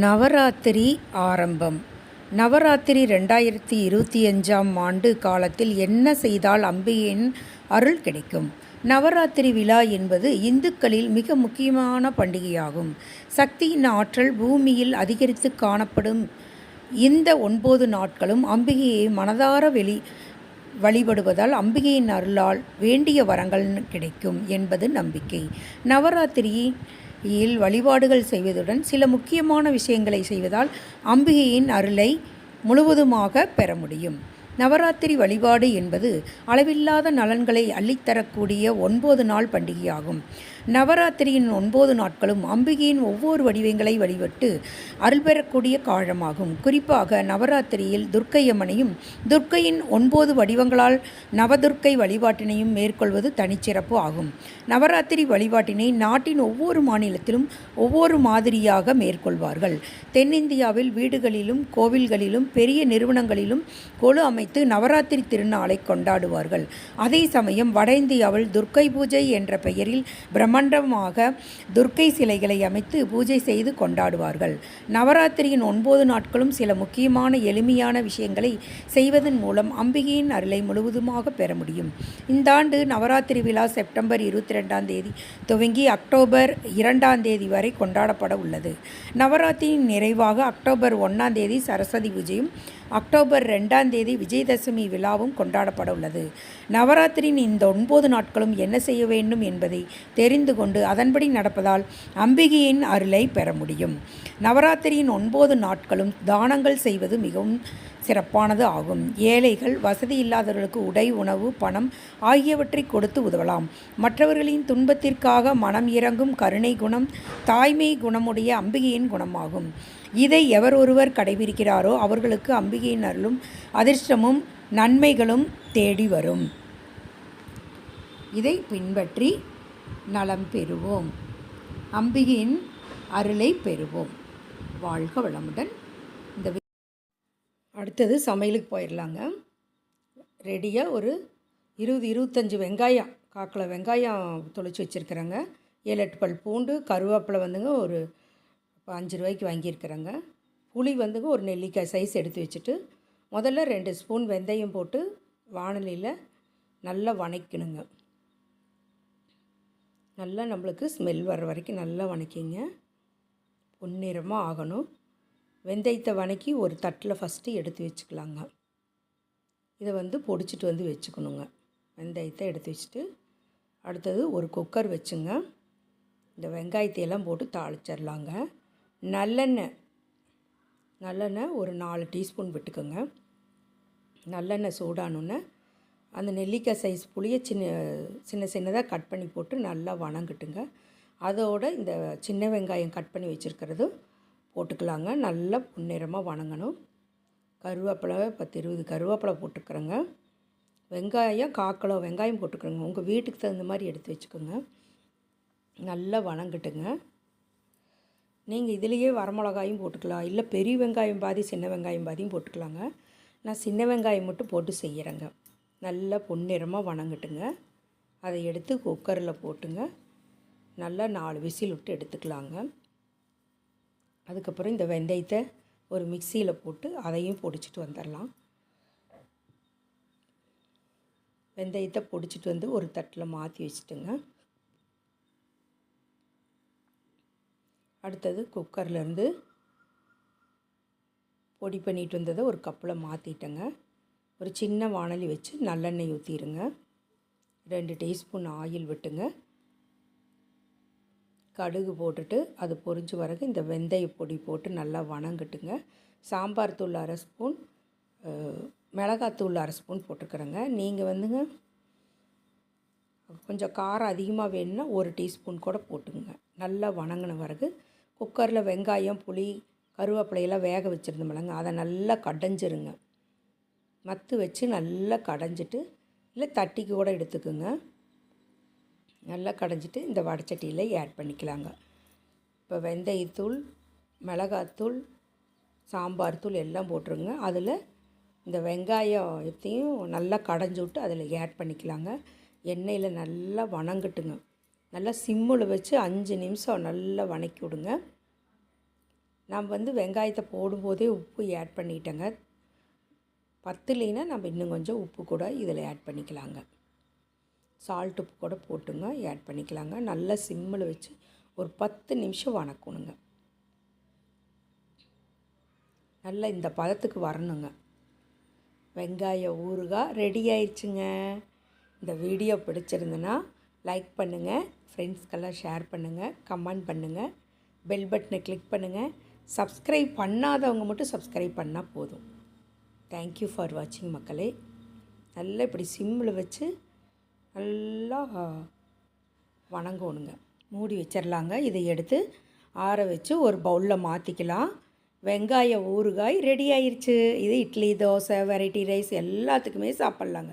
நவராத்திரி ஆரம்பம். நவராத்திரி ரெண்டாயிரத்தி இருபத்தி அஞ்சாம் ஆண்டு காலத்தில் என்ன செய்தால் அம்பிகையின் அருள் கிடைக்கும்? நவராத்திரி விழா என்பது இந்துக்களில் மிக முக்கியமான பண்டிகையாகும். சக்தியின் ஆற்றல் பூமியில் அதிகரித்து காணப்படும் இந்த ஒன்பது நாட்களும் அம்பிகையை மனதார வெளி வழிபடுவதால் அம்பிகையின் அருளால் வேண்டிய வரங்கள் கிடைக்கும் என்பது நம்பிக்கை. இல் வழிபாடுகள் செய்வதுடன் சில முக்கியமான விஷயங்களை செய்வதால் அம்பிகையின் அருளை முழுவதுமாக பெற முடியும். நவராத்திரி வழிபாடு என்பது அளவில்லாத நலன்களை அள்ளித்தரக்கூடிய ஒன்பது நாள் பண்டிகையாகும். நவராத்திரியின் ஒன்பது நாட்களும் அம்பிகையின் ஒவ்வொரு வடிவங்களை வழிபட்டு அருள்பெறக்கூடிய காலமாகும். குறிப்பாக நவராத்திரியில் துர்க்கையம்மனையும் துர்க்கையின் ஒன்பது வடிவங்களால் நவதுர்க்கை வழிபாட்டினையும் மேற்கொள்வது தனிச்சிறப்பு ஆகும். நவராத்திரி வழிபாட்டினை நாட்டின் ஒவ்வொரு மாநிலத்திலும் ஒவ்வொரு மாதிரியாக மேற்கொள்வார்கள். தென்னிந்தியாவில் வீடுகளிலும் கோவில்களிலும் பெரிய நிறுவனங்களிலும் கொழு அமை அமைத்து நவராத்திரி திருநாளை கொண்டாடுவார்கள். அதே சமயம் வட இந்தியாவில் துர்க்கை பூஜை என்ற பெயரில் பிரம்மாண்டமாக துர்க்கை சிலைகளை அமைத்து பூஜை செய்து கொண்டாடுவார்கள். நவராத்திரியின் ஒன்பது நாட்களும் சில முக்கியமான எளிமையான விஷயங்களை செய்வதன் மூலம் அம்பிகையின் அருளை முழுவதுமாக பெற முடியும். இந்த ஆண்டு நவராத்திரி விழா செப்டம்பர் இருபத்தி ரெண்டாம் தேதி துவங்கி அக்டோபர் இரண்டாம் தேதி வரை கொண்டாடப்பட உள்ளது. நவராத்திரியின் நிறைவாக அக்டோபர் ஒன்றாம் தேதி சரஸ்வதி பூஜையும் அக்டோபர் ரெண்டாம் தேதி விஜயதசமி விழாவும் கொண்டாடப்பட உள்ளது. நவராத்திரியின் இந்த ஒன்பது நாட்களும் என்ன செய்ய வேண்டும் என்பதை தெரிந்து கொண்டு அதன்படி நடப்பதால் அம்பிகையின் அருளை பெற முடியும். நவராத்திரியின் ஒன்பது நாட்களும் தானங்கள் செய்வது மிகவும் சிறப்பானது ஆகும். ஏழைகள் வசதி இல்லாதவர்களுக்கு உடை உணவு பணம் ஆகியவற்றை கொடுத்து உதவலாம். மற்றவர்களின் துன்பத்திற்காக மனம் இறங்கும் கருணை குணம் தாய்மை குணமுடைய அம்பிகையின் குணமாகும். இதை எவர் ஒருவர் கடைபிடிக்கிறாரோ அவர்களுக்கு அம்பிகையின் அருளும் அதிர்ஷ்டமும் நன்மைகளும் தேடி வரும். இதை பின்பற்றி நலம் பெறுவோம். அம்பிகையின் அருளை பெறுவோம். வாழ்க வளமுடன். அடுத்தது சமையலுக்கு போயிடலாங்க. ரெடியாக ஒரு இருபது இருபத்தஞ்சி வெங்காயம் காக்கில் வெங்காயம் தொளிச்சு வச்சுருக்குறேங்க. ஏழு எட்டு பல் பூண்டு கருவேப்பிலை வந்துங்க ஒரு இப்போ அஞ்சு ரூபாய்க்கு வாங்கியிருக்கிறேங்க. புளி வந்துங்க ஒரு நெல்லிக்காய் சைஸ் எடுத்து வச்சுட்டு முதல்ல ரெண்டு ஸ்பூன் வெந்தயம் போட்டு வானலியில் நல்லா வணக்கணுங்க. நல்லா நம்மளுக்கு ஸ்மெல் வர்ற வரைக்கும் நல்லா வணக்கிங்க. பொன்னிறமாக ஆகணும். வெந்தயத்தை வணக்கி ஒரு தட்டில் ஃபஸ்ட்டு எடுத்து வச்சுக்கலாங்க. இதை வந்து பொடிச்சிட்டு வந்து வச்சுக்கணுங்க. வெந்தயத்தை எடுத்து வச்சுட்டு அடுத்தது ஒரு குக்கர் வச்சுங்க. இந்த வெங்காயத்தை எல்லாம் போட்டு தாளிச்சிடலாங்க. நல்லெண்ணெய் நல்லெண்ணெய் ஒரு நாலு டீஸ்பூன் விட்டுக்கோங்க. நல்லெண்ணெய் சூடானோன்னே அந்த நெல்லிக்காய் சைஸ் புளியை சின்ன சின்ன சின்னதாக கட் பண்ணி போட்டு நல்லா வணங்கட்டுங்க. அதோட இந்த சின்ன வெங்காயம் கட் பண்ணி வச்சுருக்கிறதும் போட்டுக்கலாங்க. நல்லா பொன்னிறமாக வணங்கணும். கருவேப்பிலை பத்து இருபது கருவேப்பிலை போட்டுக்கிறேங்க. வெங்காயம் காக்கலோ வெங்காயம் போட்டுக்கிறேங்க. உங்கள் வீட்டுக்கு தகுந்த மாதிரி எடுத்து வச்சுக்கோங்க. நல்லா வணங்கட்டுங்க. நீங்கள் இதுலேயே வரமிளகாயும் போட்டுக்கலாம். இல்லை பெரிய வெங்காயம் பாதி சின்ன வெங்காயம் பாதியும் போட்டுக்கலாங்க. நான் சின்ன வெங்காயம் மட்டும் போட்டு செய்கிறேங்க நல்லா பொன்னிறமாக வணங்கட்டுங்க. அதை எடுத்து குக்கரில் போட்டுங்க. நல்லா நாலு விசில் விட்டு எடுத்துக்கலாங்க. அதுக்கப்புறம் இந்த வெந்தயத்தை ஒரு மிக்சியில் போட்டு அதையும் பொடிச்சிட்டு வந்துடலாம். வெந்தயத்தை பொடிச்சிட்டு வந்து ஒரு தட்டில் மாற்றி வச்சுட்டுங்க. அடுத்தது குக்கர்லேருந்து பொடி பண்ணிட்டு வந்ததை ஒரு கப்பில் மாற்றிட்டேங்க ஒரு சின்ன வாணலி வச்சு நல்லெண்ணெய் ஊற்றிடுங்க ரெண்டு டீஸ்பூன் ஆயில் விட்டுங்க. கடுகு போட்டுட்டு அது பொரிஞ்சு வரகு இந்த வெந்தய பொடி போட்டு நல்லா வணங்கட்டுங்க. சாம்பார் தூள் அரை ஸ்பூன் மிளகாத்தூள் அரை ஸ்பூன் போட்டுக்கிறேங்க. நீங்கள் வந்துங்க கொஞ்சம் காரம் அதிகமாக வேணும்னா ஒரு டீஸ்பூன் கூட போட்டுங்க நல்லா வணங்கின பிறகு குக்கரில் வெங்காயம் புளி கருவேப்பிலையெல்லாம் வேக வச்சுருந்தோம்லங்க அதை நல்லா கடைஞ்சிருங்க. மத்து வச்சு நல்லா கடைஞ்சிட்டு இல்லை தட்டிக்கு கூட எடுத்துக்குங்க. நல்லா கடைஞ்சிட்டு இந்த வடச்சட்டியில் ஆட் பண்ணிக்கலாங்க. இப்போ வெந்தயத்தூள் மிளகாத்தூள் சாம்பார் தூள் எல்லாம் போட்டுருங்க. அதில் இந்த வெங்காயத்தையும் நல்லா கடைஞ்சி விட்டு அதில் ஆட் பண்ணிக்கலாங்க. எண்ணெயில் நல்லா வணங்கட்டுங்க. நல்லா சிம்மில் வச்சு அஞ்சு நிமிஷம் நல்லா வணக்கி விடுங்க. நம்ம வந்து வெங்காயத்தை போடும்போதே உப்பு ஆட் பண்ணிட்டேங்க. பத்துலேனா நம்ம இன்னும் கொஞ்சம் உப்பு கூட இதில் ஆட் பண்ணிக்கலாங்க. சால்ட் உப்பு கூட போட்டுங்க ஆட் பண்ணிக்கலாங்க. நல்லா சிம்மில் வச்சு ஒரு பத்து நிமிஷம் வணக்கணுங்க. நல்லா இந்த பதத்துக்கு வரணுங்க. வெங்காய ஊறுகாய் ரெடி ஆயிடுச்சுங்க. இந்த வீடியோ பிடிச்சிருந்துன்னா லைக் பண்ணுங்கள் ஃப்ரெண்ட்ஸ்க்கெல்லாம் ஷேர் பண்ணுங்கள் கமெண்ட் பண்ணுங்கள் பெல் பட்டனை கிளிக் பண்ணுங்கள் சப்ஸ்கிரைப் பண்ணாதவங்க மட்டும் சப்ஸ்கிரைப் பண்ணால் போதும். தேங்க்யூ ஃபார் வாட்சிங் மக்களே. நல்லா இப்படி சிம்மில் வச்சு நல்லா வணங்கணுங்க. மூடி வச்சிடலாங்க இதை எடுத்து ஆற வச்சு ஒரு பவுலில் மாற்றிக்கலாம் வெங்காய ஊறுகாய் ரெடி ஆயிடுச்சு இது இட்லி தோசை வெரைட்டி ரைஸ் எல்லாத்துக்குமே சாப்பிட்லாங்க.